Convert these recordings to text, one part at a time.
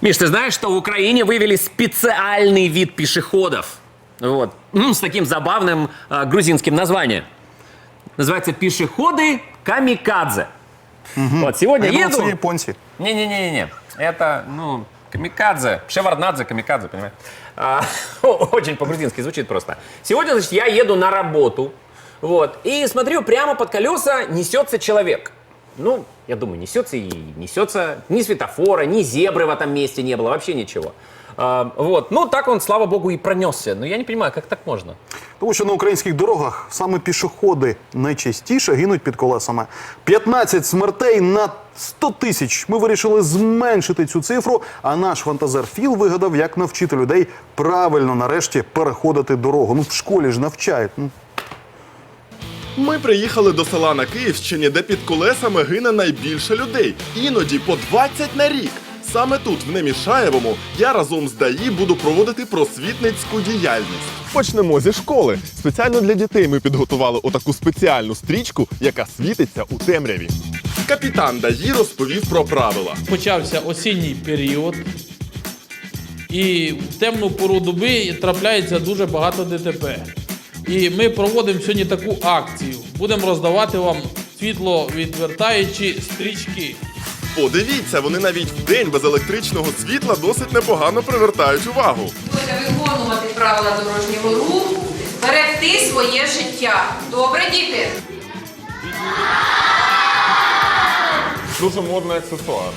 Миш, ты знаешь, что в Украине вывели специальный вид пешеходов? Вот. М, С таким забавным а, грузинским названием. Называется пешеходы камикадзе. Вот, сегодня Я думав, еду... це японці. Не-не-не-не. Это, ну, камикадзе. Шеварднадзе, камикадзе, понимаешь? А, очень по-грузински звучит просто. Сегодня, значит, я еду на работу. Вот. И смотрю, прямо под колеса несется человек. Ну, я думаю, несется и несется. Ни светофора, ни зебры в этом месте не было, вообще ничего. А, вот. Ну, так он, слава богу, и пронесся. Но я не понимаю, как так можно? Тому що на українських дорогах саме пішоходи найчастіше гинуть під колесами. 15 смертей на 100 тисяч. Ми вирішили зменшити цю цифру. А наш фантазер Філ вигадав, як навчити людей правильно нарешті переходити дорогу. Ну в школі ж навчають. Ну ми приїхали до села на Київщині, де під колесами гине найбільше людей, іноді по 20 на рік. Саме тут, в Немішаєвому, я разом з ДАІ буду проводити просвітницьку діяльність. Почнемо зі школи. Спеціально для дітей ми підготували отаку спеціальну стрічку, яка світиться у темряві. Капітан ДАІ розповів про правила. почався осінній період, і в темну пору доби трапляється дуже багато ДТП. І ми проводимо сьогодні таку акцію. Будемо роздавати вам світловідвертаючі стрічки. Подивіться, вони навіть в день без електричного світла досить непогано привертають увагу. Будете виконувати правила дорожнього руху, берегти своє життя. Добре, діти? Дуже модний аксесуар.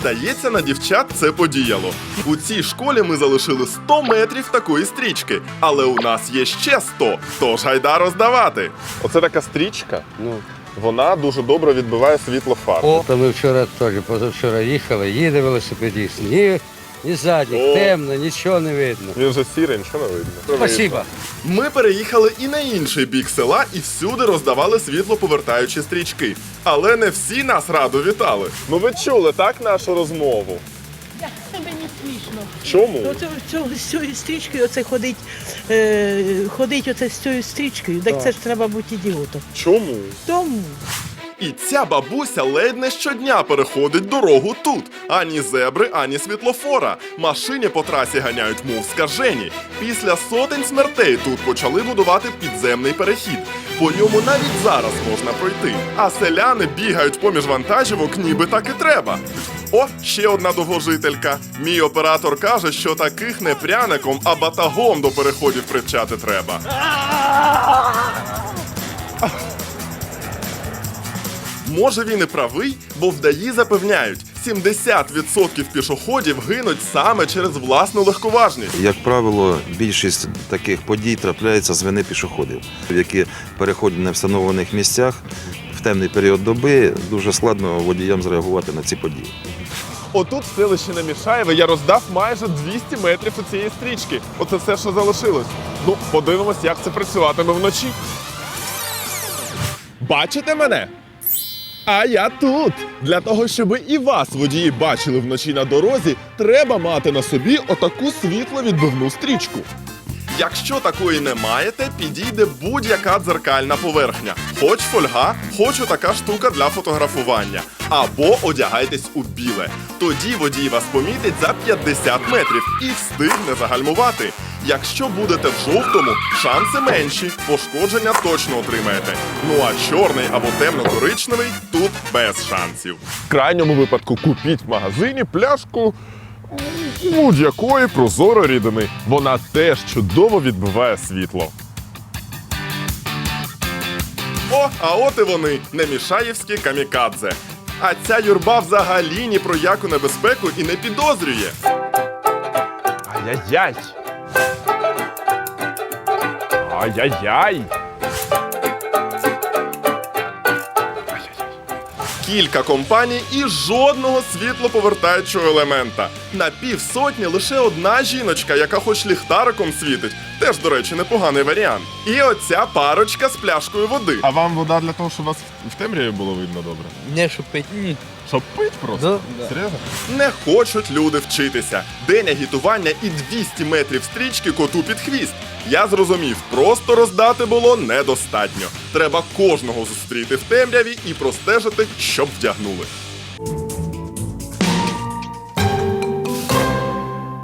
Здається, на дівчат це подіяло. У цій школі ми залишили 100 метрів такої стрічки, але у нас є ще 100, тож гайда роздавати. Оце така стрічка. Ну вона дуже добре відбиває світло фар. Ми вчора теж позавчора їхали, їде велосипедіст. Ні, ні задніх, О. темно, нічого не видно. Він же сірий, нічого не видно. Спасибо. Ми переїхали і на інший бік села, і всюди роздавали світло повертаючі стрічки. Але не всі нас радо вітали. Ну ви чули так нашу розмову? Мені смішно. Чому? Оце цього з цією стрічкою оце ходить, е, ходить оце з цією стрічкою. Так це ж треба бути ідіотом. Чому? Тому І ця бабуся ледь не щодня переходить дорогу тут. Ані зебри, ані світлофора. Машини по трасі ганяють, мов скажені. Після сотень смертей тут почали будувати підземний перехід. По ньому навіть зараз можна пройти. А селяни бігають поміж вантажівок, ніби так і треба. О, ще одна довгожителька. Мій оператор каже, що таких не пряником, а батагом до переходів привчати треба. Може він і правий, бо вдаї запевняють, 70% пішоходів гинуть саме через власну легковажність. Як правило, більшість таких подій трапляється з вини пішоходів, які переходять на встановлених місцях в темний період доби. Дуже складно водіям зреагувати на ці події. Отут в селищі Намішаєве я роздав майже 200 метрів у цієї стрічки. Оце все, що залишилось. Ну, подивимось, як це працюватиме вночі. Бачите мене? А я тут. Для того, щоб і вас водії бачили вночі на дорозі, треба мати на собі отаку світловідбивну стрічку. Якщо такої не маєте, підійде будь-яка дзеркальна поверхня. Хоч фольга, хоч отака штука для фотографування. Або одягайтесь у біле. Тоді водій вас помітить за 50 метрів і встигне загальмувати. Якщо будете в жовтому, шанси менші, пошкодження точно отримаєте. Ну а чорний або темно-коричневий тут без шансів. В крайньому випадку купіть в магазині пляшку будь-якої прозорої рідини. Вона теж чудово відбиває світло. О, а от і вони, немішаєвські камікадзе. А ця юрба взагалі ні про яку небезпеку і не підозрює. Ай-яй-яй. Ай-яй-яй. Кілька компаній і жодного світлоповертаючого елемента. На півсотні лише одна жіночка, яка хоч ліхтариком світить. Теж, до речі, непоганий варіант. І оця парочка з пляшкою води. А вам вода для того, щоб вас в темряві було видно добре? Не шупить. Ні. Щоб пить просто? Серйозно? Не хочуть люди вчитися. День агітування і 200 метрів стрічки коту під хвіст. Я зрозумів, просто роздати було недостатньо. Треба кожного зустріти в темряві і простежити, щоб вдягнули.